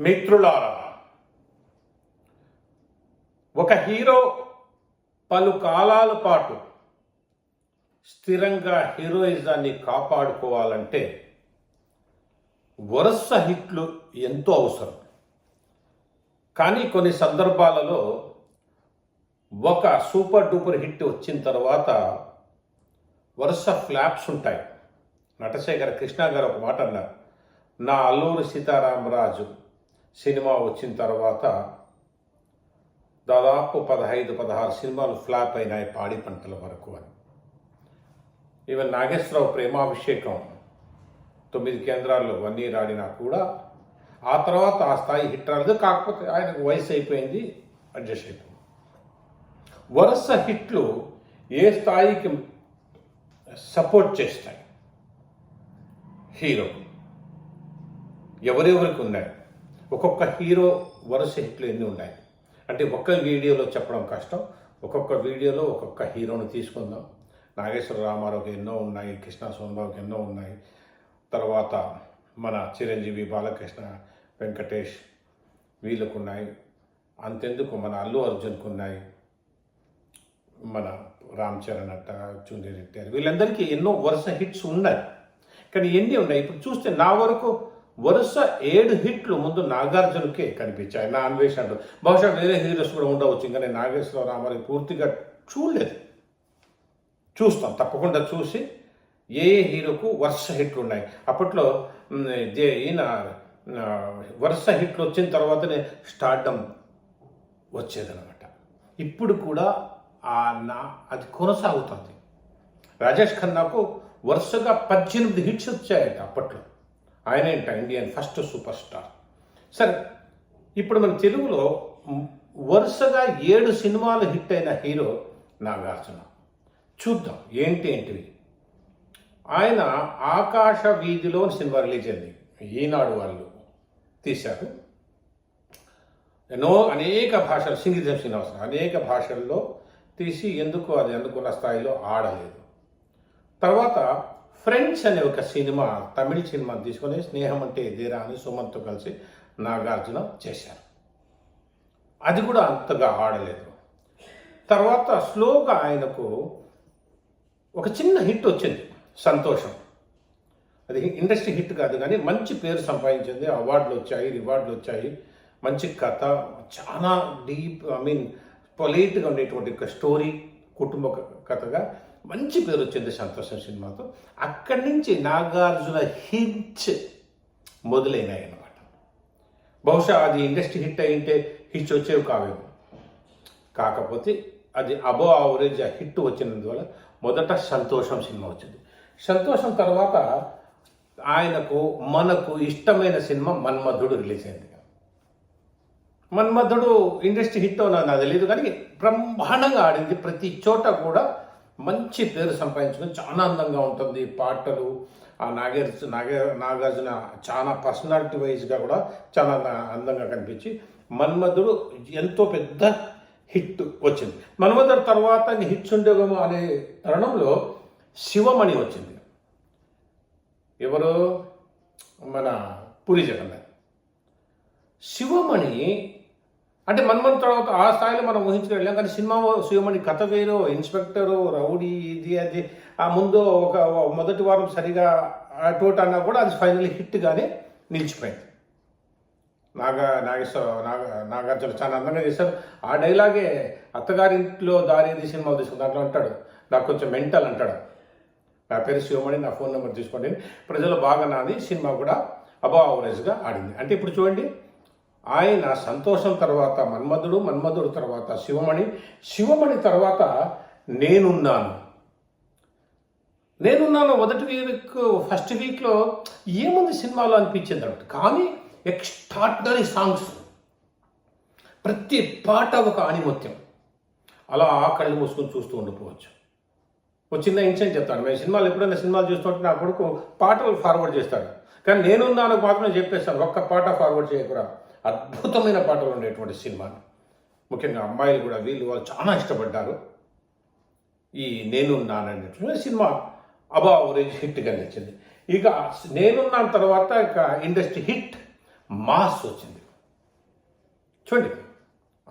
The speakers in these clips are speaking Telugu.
మిత్రులారా ఒక హీరో పలు కాలాల పాటు స్థిరంగా హీరోయిజాన్ని కాపాడుకోవాలంటే వరుస హిట్లు ఎంతో అవసరం. కానీ కొన్ని సందర్భాలలో ఒక సూపర్ డూపర్ హిట్ వచ్చిన తర్వాత వరుస ఫ్లాప్స్ ఉంటాయి. నటశేఖర కృష్ణ గారు ఒక మాట అన్నారు నా అల్లూరు సీతారామరాజు సినిమా వచ్చిన తర్వాత దాదాపు పదహైదు పదహారు సినిమాలు ఫ్లాప్ అయినాయి పాడి పంటల వరకు అని. ఈవెన్ నాగేశ్వరరావు ప్రేమాభిషేకం తొమ్మిది కేంద్రాల్లో వన్ ఇయర్ ఆడినా కూడా ఆ తర్వాత ఆ స్థాయి హిట్ రాలేదు. కాకపోతే ఆయనకు వయసు అయిపోయింది అడ్జస్ట్ అయిపోయింది. వరుస హిట్లు ఏ స్థాయికి సపోర్ట్ చేస్తాయి? హీరో ఎవరెవరికి ఉన్నాయి? ఒక్కొక్క హీరో వరుస హిట్లు ఎన్ని ఉన్నాయి? అంటే ఒక్క వీడియోలో చెప్పడం కష్టం ఒక్కొక్క వీడియోలో ఒక్కొక్క హీరోని తీసుకుందాం. నాగేశ్వర రామారావుకి ఎన్నో ఉన్నాయి కృష్ణ సోమరావుకి ఎన్నో ఉన్నాయి. తర్వాత మన చిరంజీవి బాలకృష్ణ వెంకటేష్ వీళ్ళకు ఉన్నాయి అంతెందుకు మన అల్లు అర్జున్కు ఉన్నాయి మన రామ్ చరణ్ అట్ట జూనియర్ రెడ్డి వీళ్ళందరికీ ఎన్నో వరుస హిట్స్ ఉన్నాయి. కానీ ఎన్ని ఉన్నాయి? ఇప్పుడు చూస్తే నా వరకు వరుస ఏడు హిట్లు ముందు నాగార్జునకే కనిపించాయి. నా అన్వేషణ బహుశా వేరే హీరోస్ కూడా ఉండవచ్చు. ఇంకా నేను నాగేశ్వర రామారావు పూర్తిగా చూడలేదు. చూస్తాం. తప్పకుండా చూసి ఏ ఏ హీరోకు వరుస హిట్లు ఉన్నాయి. అప్పట్లో ఈయన వరుస హిట్లు వచ్చిన తర్వాతనే స్టార్డమ్ వచ్చేదనమాట ఇప్పుడు కూడా ఆ నా అది కొనసాగుతుంది. రాజేష్ ఖన్నాకు వరుసగా పద్దెనిమిది హిట్స్ వచ్చాయట అప్పట్లో. ఆయన ఇండియన్ ఫస్ట్ సూపర్ స్టార్. సరే ఇప్పుడు మన తెలుగులో వరుసగా ఏడు సినిమాలు హిట్ అయిన హీరో నాగార్జున. చూద్దాం ఏంటి ఏంటివి? ఆయన ఆకాశ వీధిలో సినిమా రిలీజ్ అయింది. ఈనాడు వాళ్ళు తీశారు. ఎన్నో అనేక భాషలు సింగిజం శ్రీనివాసరావు అనేక భాషల్లో తీసి ఎందుకు అది అనుకున్న స్థాయిలో ఆడలేదు. తర్వాత ఫ్రెండ్స్ అనే ఒక సినిమా తమిళ సినిమా తీసుకొని స్నేహం అంటే ఇదేరా అని సుమంత్తో కలిసి నాగార్జున చేశారు. అది కూడా అంతగా ఆడలేదు. తర్వాత స్లోగా ఆయనకు ఒక చిన్న హిట్ వచ్చింది సంతోషం. అది ఇండస్ట్రీ హిట్ కాదు కానీ మంచి పేరు సంపాదించింది అవార్డులు వచ్చాయి రివార్డులు వచ్చాయి. మంచి కథ చాలా డీప్ ఐ మీన్ పొలైట్గా ఉండేటువంటి ఒక స్టోరీ కుటుంబ కథగా. మంచి పేరు వచ్చింది సంతోషం సినిమాతో. అక్కడి నుంచి నాగార్జున హిచ్ మొదలైనాయి అనమాట బహుశా అది ఇండస్ట్రీ హిట్ అయింటే హిచ్ వచ్చేవి కావేమో. కాకపోతే అది అబో ఆవరేజ్ హిట్ వచ్చినందువల్ల మొదట సంతోషం సినిమా వచ్చింది. సంతోషం తర్వాత ఆయనకు మనకు ఇష్టమైన సినిమా మన్మధుడు రిలీజ్ అయింది. మన్మధుడు ఇండస్ట్రీ హిట్ నాకు తెలియదు కానీ బ్రహ్మాండంగా ఆడింది. ప్రతి చోట కూడా మంచి పేరు సంపాదించుకుని చాలా అందంగా ఉంటుంది. పాటలు ఆ నాగార్జున నాగ నాగార్జున చాలా పర్సనాలిటీ వైజ్గా కూడా చాలా అందంగా కనిపించి మన్మధుడు ఎంతో పెద్ద హిట్ వచ్చింది. మన్మధుడు తర్వాత హిట్స్ ఉండేవేమో అనే తరుణంలో శివమణి వచ్చింది. ఎవరు? మన పూరి జగన్నాథ్. శివమణి అంటే మన్మన్ తర్వాత ఆ స్థాయిలో మనం ఊహించగలిగాం కానీ సినిమా శివమణి కథ వేరు ఇన్స్పెక్టరు రౌడీ ఇది అది ఆ ముందు ఒక మొదటి వారం సరిగా అటువంటి అన్నా కూడా అది ఫైనల్ హిట్గానే నిలిచిపోయింది. నాగా నాగేశ్వర నాగ నాగార్జున చాలా అందంగా చేశారు. ఆ డైలాగే అత్తగారింట్లో దారేది సినిమా తీసుకుని దాంట్లో అంటాడు. నాకు కొంచెం మెంటల్ అంటాడు. నా పేరు శివమణి నా ఫోన్ నెంబర్ తీసుకోండి. ప్రజలు బాగా నాది సినిమా కూడా అబౌ అవరేజ్గా ఆడింది. అంటే ఇప్పుడు చూడండి ఆయన సంతోషం తర్వాత మన్మధుడు మన్మధుడు తర్వాత శివమణి శివమణి తర్వాత నేనున్నాను. నేనున్నాను మొదటి వీక్ ఫస్ట్ వీక్లో ఏముంది సినిమాలో అనిపించింది అన్నమాట కానీ ఎక్స్ట్రాడినరీ సాంగ్స్. ప్రతి పాట ఒక ఆణిమత్యం అలా ఆ కళ్ళు మూసుకొని చూస్తూ ఉండిపోవచ్చు. ఒక చిన్న ఇన్సిడెంట్ చెప్తాను. మేము సినిమాలు ఎప్పుడైనా సినిమాలు చూస్తుంటే నా కొడుకు పాటలు ఫార్వర్డ్ చేస్తాడు. కానీ నేనున్నాను మాత్రమే చెప్పేస్తాను. ఒక్క పాట ఫార్వర్డ్ చేయకురా. అద్భుతమైన పాటలు ఉండేటువంటి సినిమా. ముఖ్యంగా అమ్మాయిలు కూడా వీళ్ళు వాళ్ళు చాలా ఇష్టపడ్డారు. ఈ నేనున్నాననేటువంటి సినిమా అబా ఓరేజ్ హిట్గా నచ్చింది. ఇక నేనున్నాను తర్వాత ఇక ఇండస్ట్రీ హిట్ మాస్ వచ్చింది. చూడండి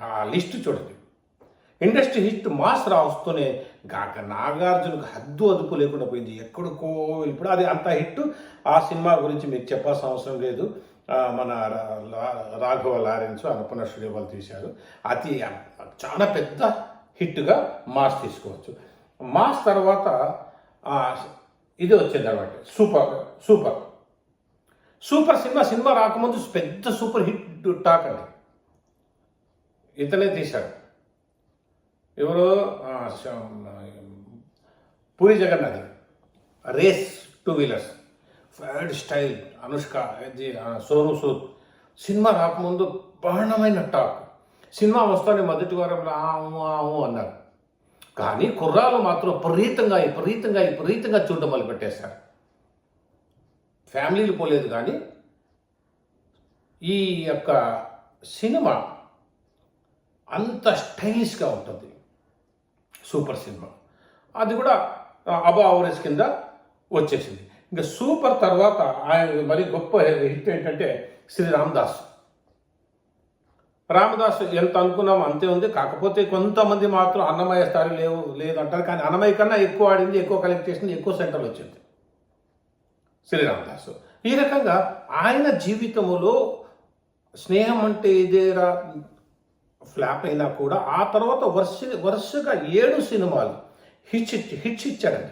ఆ లిస్ట్ చూడండి. ఇండస్ట్రీ హిట్ మాస్ రావస్తూనే గాక నాగార్జునకు హద్దు అదుపు లేకుండా పోయింది. ఎక్కడికో ఇప్పుడు అది అంత హిట్ ఆ సినిమా గురించి మీకు చెప్పాల్సిన అవసరం లేదు. మన లా- రాఘవ లారెన్స్ అన్నపూర్ణ స్టూడియో వాళ్ళు తీశారు. అతి చాలా పెద్ద హిట్గా మాస్ తీసుకోవచ్చు. మాస్ తర్వాత ఇది వచ్చింది అనమాట super super. Super cinema cinema రాకముందు పెద్ద సూపర్ హిట్ టాక్ అండి. ఇతనే తీశాడు. ఎవరు Puri Jagannath. Race two wheelers. Fad style. Anushka ఇది, సోను సూద్. సినిమా రాకముందు బాణమైన టాక్. సినిమా వస్తానే మొదటి వారంలో ఆము ఆము అన్నారు. కానీ కుర్రాలు మాత్రం విపరీతంగా విపరీతంగా విపరీతంగా చూడడం మొదలుపెట్టేశారు. ఫ్యామిలీలు పోలేదు కానీ ఈ యొక్క సినిమా అంత స్టైలిష్గా ఉంటుంది. Super cinema. అది కూడా అబో అవరేజ్ కింద వచ్చేసింది. ఇంకా సూపర్ తర్వాత ఆయన మరి గొప్ప హిట్ ఏంటంటే శ్రీ రామదాస్. రామదాస్ ఎంత అనుకున్నాం అంతే ఉంది. కాకపోతే కొంతమంది మాత్రం అన్నమయ్య స్థాయి లేవు లేదంటారు. కానీ అన్నమయ్య కన్నా ఎక్కువ ఆడింది ఎక్కువ కలెక్ట్ చేసింది ఎక్కువ సెంటర్లు వచ్చింది శ్రీరామదాసు ఈ రకంగా ఆయన జీవితంలో స్నేహం అంటే ఇదేరా? ఫ్లాప్ అయినా కూడా ఆ తర్వాత వరుస వరుసగా ఏడు సినిమాలు హిట్ ఇచ్చి హిట్స్ ఇచ్చాడండి.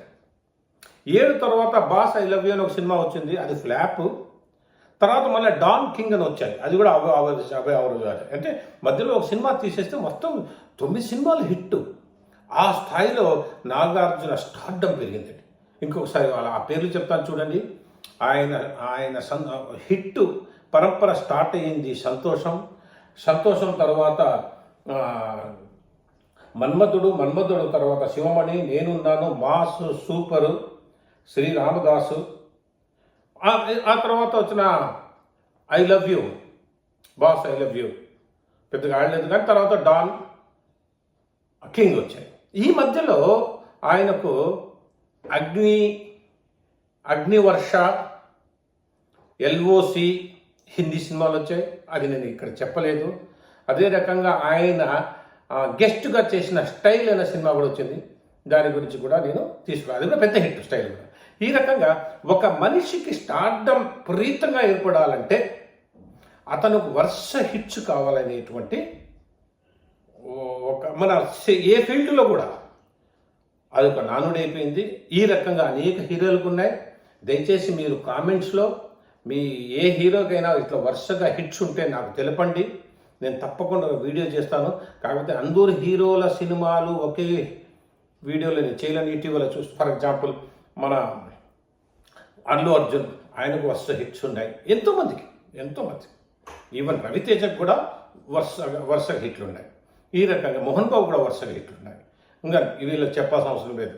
ఏడు తర్వాత బాస్ ఐ లవ్ యూ అని ఒక సినిమా వచ్చింది అది ఫ్లాప్. తర్వాత మళ్ళీ డాన్ కింగ్ అని వచ్చాయి. అది కూడా అభయ అవరేజ్ అభయ అంటే మధ్యలో ఒక సినిమా తీసేస్తే మొత్తం తొమ్మిది సినిమాలు హిట్. ఆ స్థాయిలో నాగార్జున స్టార్డం పెరిగిందండి ఇంకొకసారి వాళ్ళ ఆ పేర్లు చెప్తాను చూడండి. ఆయన ఆయన సన్ హిట్ పరంపర స్టార్ట్ అయ్యింది సంతోషం. సంతోషం తర్వాత మన్మధుడు మన్మధుడు తర్వాత శివమణి నేనున్నాను మాస్ సూపరు. శ్రీ రామదాసు ఆ ఆ తర్వాత వచ్చిన I love you boss I love you పెద్దగా ఆడలేదు కానీ తర్వాత డాన్ కింగ్ వచ్చాయి ఈ మధ్యలో ఆయనకు అగ్ని అగ్నివర్ష ఎల్ఓసి హిందీ సినిమాలు వచ్చాయి. అది నేను ఇక్కడ చెప్పలేదు. అదే రకంగా ఆయన గెస్ట్గా చేసిన స్టైల్ అనే సినిమా కూడా వచ్చింది. దాని గురించి కూడా నేను తీసుకురా. అది కూడా పెద్ద హిట్ స్టైల్ కూడా. ఈ రకంగా ఒక మనిషికి స్టార్డమ్ ప్రీతంగా ఏర్పడాలంటే అతను వర్ష హిట్స్ కావాలనేటువంటి ఒక మన ఏ ఫీల్డ్లో కూడా అది ఒక అయిపోయింది ఈ రకంగా అనేక హీరోలకు ఉన్నాయి. దయచేసి మీరు కామెంట్స్లో మీ ఏ హీరోకైనా ఇట్లా వరుసగా హిట్స్ ఉంటే నాకు తెలపండి. నేను తప్పకుండా వీడియో చేస్తాను. కాకపోతే అందరు హీరోల సినిమాలు ఒకే వీడియోలో నేను చేయలేను. ఇటీవల చూసి ఫర్ ఎగ్జాంపుల్ మన అల్లు అర్జున్ ఆయనకు వరుస హిట్స్ ఉన్నాయి. ఎంతోమందికి ఎంతోమంది ఈవెన్ రవితేజకు కూడా వరుస వరుస హిట్లు ఉన్నాయి ఈ రకంగా మోహన్ బాబు కూడా వరుసగా హిట్లు ఉన్నాయి ఇంకా వీళ్ళు చెప్పాల్సిన అవసరం లేదు.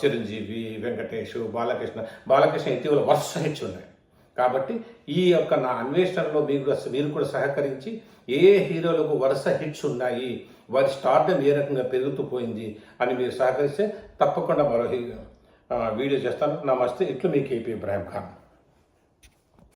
చిరంజీవి వెంకటేష్ బాలకృష్ణ బాలకృష్ణ ఇటీవల వరుస హిట్స్ ఉన్నాయి కాబట్టి ఈ యొక్క నా అన్వేషణలో మీరు కూడా మీరు కూడా సహకరించి ఏ హీరోలకు వరుస హిట్స్ ఉన్నాయి వారి స్టార్డం ఏ రకంగా పెరుగుతూ పోయింది అని మీరు సహకరిస్తే తప్పకుండా మరో హీరో వీడియో చేస్తాను. నమస్తే. ఇట్లు మీ కేపీ ఇబ్రాహిం ఖాన్.